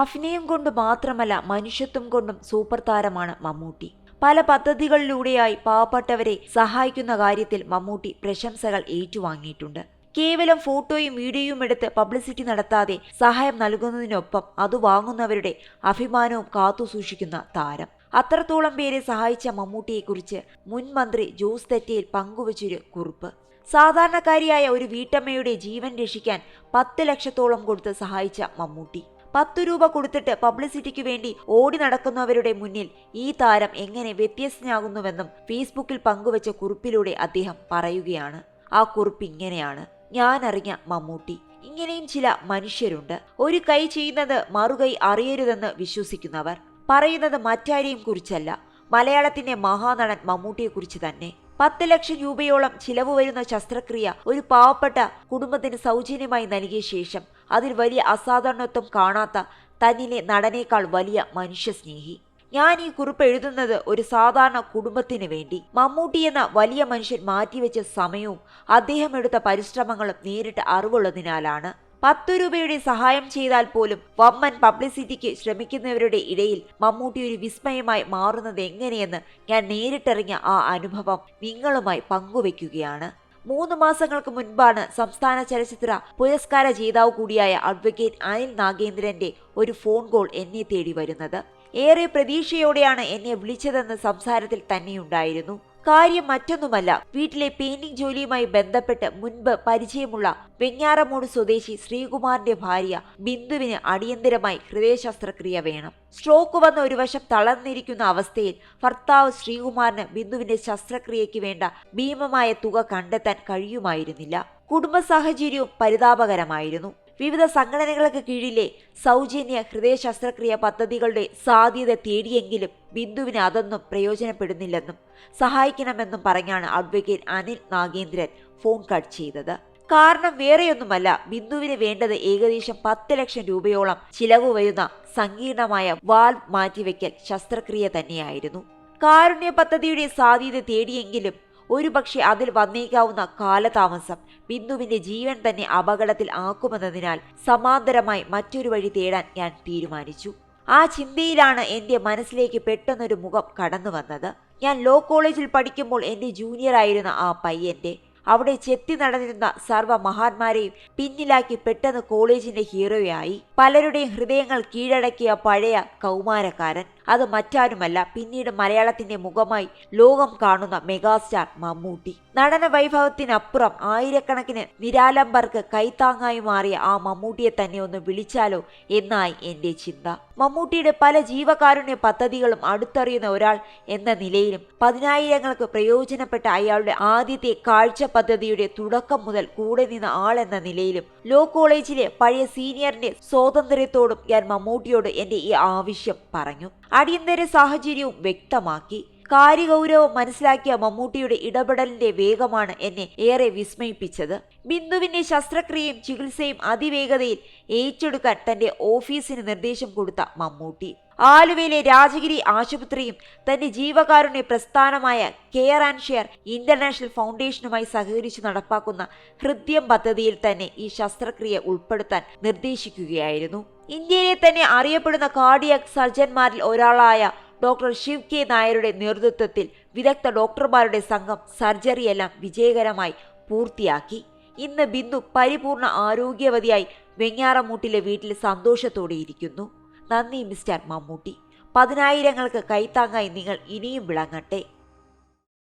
അഭിനയം കൊണ്ട് മാത്രമല്ല മനുഷ്യത്വം കൊണ്ടും സൂപ്പർ താരമാണ് മമ്മൂട്ടി. പല പദ്ധതികളിലൂടെയായി പാവപ്പെട്ടവരെ സഹായിക്കുന്ന കാര്യത്തിൽ മമ്മൂട്ടി പ്രശംസകൾ ഏറ്റുവാങ്ങിയിട്ടുണ്ട്. കേവലം ഫോട്ടോയും വീഡിയോയും എടുത്ത് പബ്ലിസിറ്റി നടത്താതെ സഹായം നൽകുന്നതിനൊപ്പം അത് വാങ്ങുന്നവരുടെ അഭിമാനവും കാത്തുസൂക്ഷിക്കുന്ന താരം. അത്രത്തോളം പേരെ സഹായിച്ച മമ്മൂട്ടിയെക്കുറിച്ച് മുൻ മന്ത്രി ജോസ് തെറ്റയിൽ പങ്കുവച്ചൊരു കുറിപ്പ്. സാധാരണക്കാരിയായ ഒരു വീട്ടമ്മയുടെ ജീവൻ രക്ഷിക്കാൻ പത്ത് ലക്ഷത്തോളം കൊടുത്ത് സഹായിച്ച മമ്മൂട്ടി. പത്തു രൂപ കൊടുത്തിട്ട് പബ്ലിസിറ്റിക്ക് വേണ്ടി ഓടി നടക്കുന്നവരുടെ മുന്നിൽ ഈ താരം എങ്ങനെ വ്യത്യസ്തനാകുന്നുവെന്നും ഫേസ്ബുക്കിൽ പങ്കുവച്ച കുറിപ്പിലൂടെ അദ്ദേഹം പറയുകയാണ്. ആ കുറിപ്പ് ഇങ്ങനെയാണ്. ഞാൻ അറിഞ്ഞ മമ്മൂട്ടി. ഇങ്ങനെയും ചില മനുഷ്യരുണ്ട്. ഒരു കൈ ചെയ്യുന്നത് മറുകൈ അറിയരുതെന്ന് വിശ്വസിക്കുന്നവർ. പറയുന്നത് മറ്റാരെയും കുറിച്ചല്ല. മലയാളത്തിന്റെ മഹാനടൻ മമ്മൂട്ടിയെക്കുറിച്ച് തന്നെ. പത്ത് ലക്ഷം രൂപയോളം ചിലവ് വരുന്ന ശസ്ത്രക്രിയ ഒരു പാവപ്പെട്ട കുടുംബത്തിന് സൗജന്യമായി നൽകിയ ശേഷം അതിൽ വലിയ അസാധാരണത്വം കാണാത്ത തന്നിലെ നടനേക്കാൾ വലിയ മനുഷ്യസ്നേഹി. ഞാൻ ഈ കുറിപ്പ് എഴുതുന്നത് ഒരു സാധാരണ കുടുംബത്തിന് വേണ്ടി. മമ്മൂട്ടി എന്ന വലിയ മനുഷ്യൻ മാറ്റിവെച്ച സമയവും അദ്ദേഹം എടുത്ത പരിശ്രമങ്ങളും നേരിട്ട് അറിവുള്ളതിനാലാണ്. പത്ത് രൂപയുടെ സഹായം ചെയ്താൽ പോലും വമ്മൻ പബ്ലിസിറ്റിക്ക് ശ്രമിക്കുന്നവരുടെ ഇടയിൽ മമ്മൂട്ടി ഒരു വിസ്മയമായി മാറുന്നത് എങ്ങനെയെന്ന് ഞാൻ നേരിട്ടറിഞ്ഞ ആ അനുഭവം നിങ്ങളുമായി പങ്കുവെക്കുകയാണ് മൂന്ന് മാസങ്ങൾക്ക് മുൻപാണ് സംസ്ഥാന ചലച്ചിത്ര പുരസ്കാര ജേതാവ് കൂടിയായ അഡ്വക്കേറ്റ് അനിൽ നാഗേന്ദ്രന്റെ ഒരു ഫോൺ കോൾ എന്നെ തേടി വരുന്നത്. ഏറെ പ്രതീക്ഷയോടെയാണ് എന്നെ വിളിച്ചതെന്ന് സംസാരത്തിൽ തന്നെയുണ്ടായിരുന്നു. കാര്യം മറ്റൊന്നുമല്ല. വീട്ടിലെ പെയിന്റിംഗ് ജോലിയുമായി ബന്ധപ്പെട്ട് മുൻപ് പരിചയമുള്ള വെഞ്ഞാറമൂട് സ്വദേശി ശ്രീകുമാറിന്റെ ഭാര്യ ബിന്ദുവിന് അടിയന്തിരമായി ഹൃദയ ശസ്ത്രക്രിയ വേണം. സ്ട്രോക്ക് വന്ന ഒരു വശം തളർന്നിരിക്കുന്ന അവസ്ഥയിൽ ഭർത്താവ് ശ്രീകുമാറിന് ബിന്ദുവിന്റെ ശസ്ത്രക്രിയയ്ക്ക് വേണ്ട ഭീമമായ തുക കണ്ടെത്താൻ കഴിയുമായിരുന്നില്ല. കുടുംബ സാഹചര്യവും പരിതാപകരമായിരുന്നു. വിവിധ സംഘടനകൾക്ക് കീഴിലെ സൗജന്യ ഹൃദയ ശസ്ത്രക്രിയ പദ്ധതികളുടെ സാധ്യത തേടിയെങ്കിലും ബിന്ദുവിന് അതൊന്നും പ്രയോജനപ്പെടുന്നില്ലെന്നും സഹായിക്കണമെന്നും പറഞ്ഞാണ് advocate Anil Nagendran phone cut ചെയ്തത്. കാരണം വേറെയൊന്നുമല്ല ബിന്ദുവിന് വേണ്ടത് ഏകദേശം പത്ത് ലക്ഷം രൂപയോളം ചിലവ് വരുന്ന സങ്കീർണമായ വാൽവ് മാറ്റിവെക്കൽ ശസ്ത്രക്രിയ തന്നെയായിരുന്നു. കാരുണ്യ പദ്ധതിയുടെ സാധ്യത തേടിയെങ്കിലും ഒരുപക്ഷെ അതിൽ വന്നേക്കാവുന്ന കാലതാമസം ബിന്ദുവിന്റെ ജീവൻ തന്നെ അപകടത്തിൽ ആക്കുമെന്നതിനാൽ സമാന്തരമായി മറ്റൊരു വഴി തേടാൻ ഞാൻ തീരുമാനിച്ചു. ആ ചിന്തയിലാണ് എന്റെ മനസ്സിലേക്ക് പെട്ടെന്നൊരു മുഖം കടന്നു വന്നത്. ഞാൻ ലോ കോളേജിൽ പഠിക്കുമ്പോൾ എന്റെ ജൂനിയറായിരുന്ന ആ പയ്യന്റെ അവിടെ ചെത്തി നടന്നിരുന്ന സർവ മഹാന്മാരെയും പിന്നിലാക്കി പെട്ടെന്ന് കോളേജിന്റെ ഹീറോയായി. പലരുടെയും ഹൃദയങ്ങൾ കീഴടക്കിയ പഴയ കൗമാരക്കാരൻ. അത് മറ്റാരുമല്ല പിന്നീട് മലയാളത്തിന്റെ മുഖമായി ലോകം കാണുന്ന മെഗാസ്റ്റാർ മമ്മൂട്ടി. നടന വൈഭവത്തിനപ്പുറം ആയിരക്കണക്കിന് നിരാലംബർക്ക് കൈത്താങ്ങായി മാറിയ ആ മമ്മൂട്ടിയെ തന്നെ ഒന്ന് വിളിച്ചാലോ എന്നായി എന്റെ ചിന്ത. മമ്മൂട്ടിയുടെ പല ജീവകാരുണ്യ പദ്ധതികളും അടുത്തറിയുന്ന ഒരാൾ എന്ന നിലയിലും പതിനായിരങ്ങൾക്ക് പ്രയോജനപ്പെട്ട അയാളുടെ ആദ്യത്തെ കാഴ്ച പദ്ധതിയുടെ തുടക്കം മുതൽ കൂടെ നിന്ന എന്ന നിലയിലും ലോ കോളേജിലെ പഴയ സീനിയറിന്റെ സ്വാതന്ത്ര്യത്തോടും ഞാൻ മമ്മൂട്ടിയോട് എന്റെ ഈ ആവശ്യം പറഞ്ഞു. അടിയന്തര സാഹചര്യവും വ്യക്തമാക്കി. കാര്യഗൗരവം മനസ്സിലാക്കിയ മമ്മൂട്ടിയുടെ ഇടപെടലിന്റെ വേഗമാണ് എന്നെ ഏറെ വിസ്മയിപ്പിച്ചത്. ബിന്ദുവിന്റെ ശസ്ത്രക്രിയയും ചികിത്സയും അതിവേഗതയിൽ ഏറ്റെടുക്കാൻ തന്റെ ഓഫീസിന് നിർദ്ദേശം കൊടുത്ത മമ്മൂട്ടി. ആലുവയിലെ രാജഗിരി ആശുപത്രിയും തന്റെ ജീവകാരുണ്യ പ്രസ്ഥാനമായ കെയർ ആൻഡ് ഷെയർ ഇന്റർനാഷണൽ ഫൗണ്ടേഷനുമായി സഹകരിച്ച് നടപ്പാക്കുന്ന ഹൃദ്യം പദ്ധതിയിൽ തന്നെ ഈ ശസ്ത്രക്രിയ ഉൾപ്പെടുത്താൻ നിർദ്ദേശിക്കുകയായിരുന്നു. ഇന്ത്യയിലെ തന്നെ അറിയപ്പെടുന്ന കാർഡിയക് സർജന്മാരിൽ ഒരാളായ ഡോക്ടർ ശിവ് കെ നായരുടെ നേതൃത്വത്തിൽ വിദഗ്ധ ഡോക്ടർമാരുടെ സംഘം സർജറിയെല്ലാം വിജയകരമായി പൂർത്തിയാക്കി. ഇന്ന് ബിന്ദു പരിപൂർണ ആരോഗ്യവതിയായി വെങ്ങാറമൂട്ടിലെ വീട്ടിൽ സന്തോഷത്തോടെ ഇരിക്കുന്നു. നന്ദി മിസ്റ്റർ മമ്മൂട്ടി. പതിനായിരങ്ങൾക്ക് കൈത്താങ്ങായി നിങ്ങൾ ഇനിയും വിളങ്ങട്ടെ.